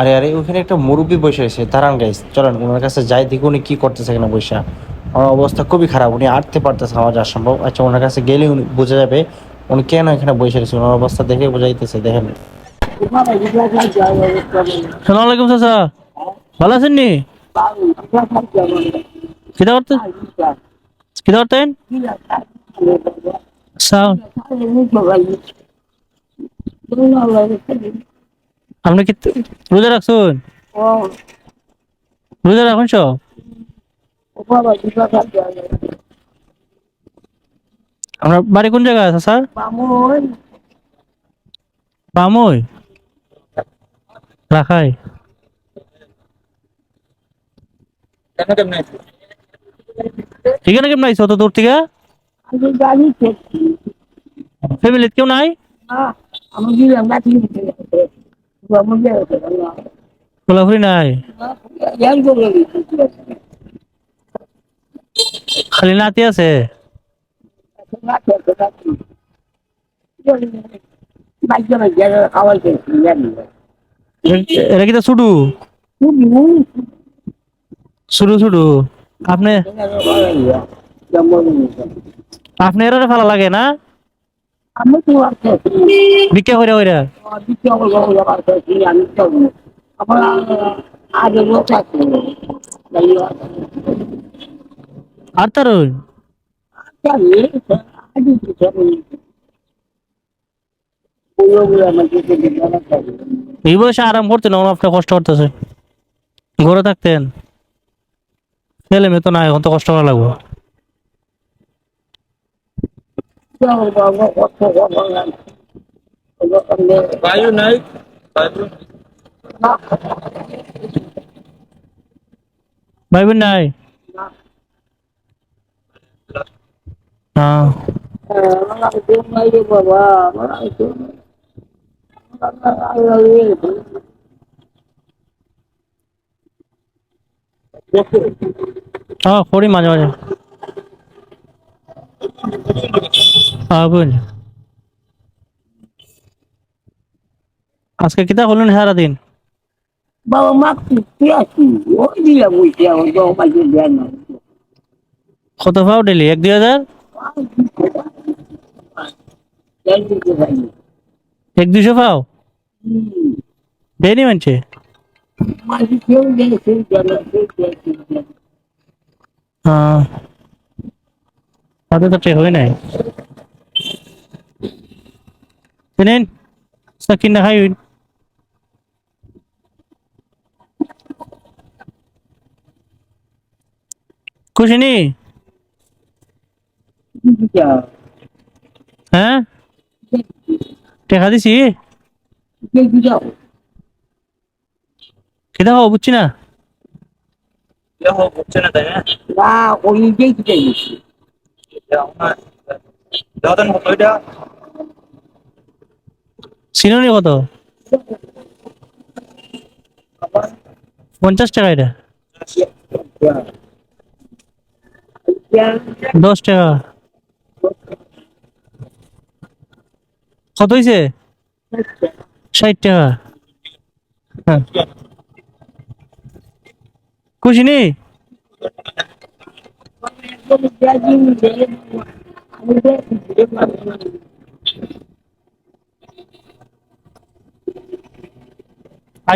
আরে আরে, ওখানে একটা মুরব্বী বসে আছে। দাঁড়ান গাইস চলেন, ওনার কাছে যাই, দেখি উনি কি করতেছে এখানে বসে আমার অবস্থা খুবই খারাপ, উনি আটতে পারতেছে, আমার যা সম্ভব। আচ্ছা ওনার কাছে গেলে উনি বোঝা যাবে উনি কেন এখানে বসে রয়েছে, ওনার অবস্থা দেখে বোঝাইতেছে, দেখেন। সালাম আলাইকুম, চাচা। ভালো আছেন নি? আপনি কি রোজা রাখছেন? রোজা রাখুন সব? আপনার বাড়ি কোন জায়গায় আছে স্যার? পামই রাখাই। ঠিকানা কেমন আইছো অত দূর থেকে? ফ্যামিলিতে কেউ নাই? কোলাপুরি নাই? খালি নাতি আছে? এ- এরা কি আপনি আপনি এরা ভালো লাগে না? আমি ভিক্ষা করে ওইরা দ্বিতীয় আমার আমি তো আমার আগে লোক আছে। আর তার এই বয়সে আরাম করতেন এখন আপনি কষ্ট করতেছে। ঘরে থাকতেন। ছেলে মেয়ে তো নাই এখন তো কষ্ট করা লাগবে। বায়ু নাই বায়ু ভাই বোন নাই হ্যাঁ হ্যাঁ করি মাঝে মাঝে হ্যাঁ আজকে কিতা হলেন সারাদিন? বাবা মা কত পাও ডেলি? এক দুই হাজার? এক দুশো পাও? দেয়নি মানছে? হ্যাঁ তাতে তো হয় নাই। শুনেন সাকিন না খাই খুশি নি হ্যাঁ টেকা দিছি কেটা হব বুঝছি না দেহ হচ্ছে না তাই না না ওই নিজেই সিনোনি কত? পঞ্চাশ টাকা এটা। দশ টাকা। কত হয়েছে ষাট টাকা। হ্যাঁ। নি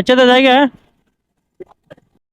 আচ্ছা তো জায়গা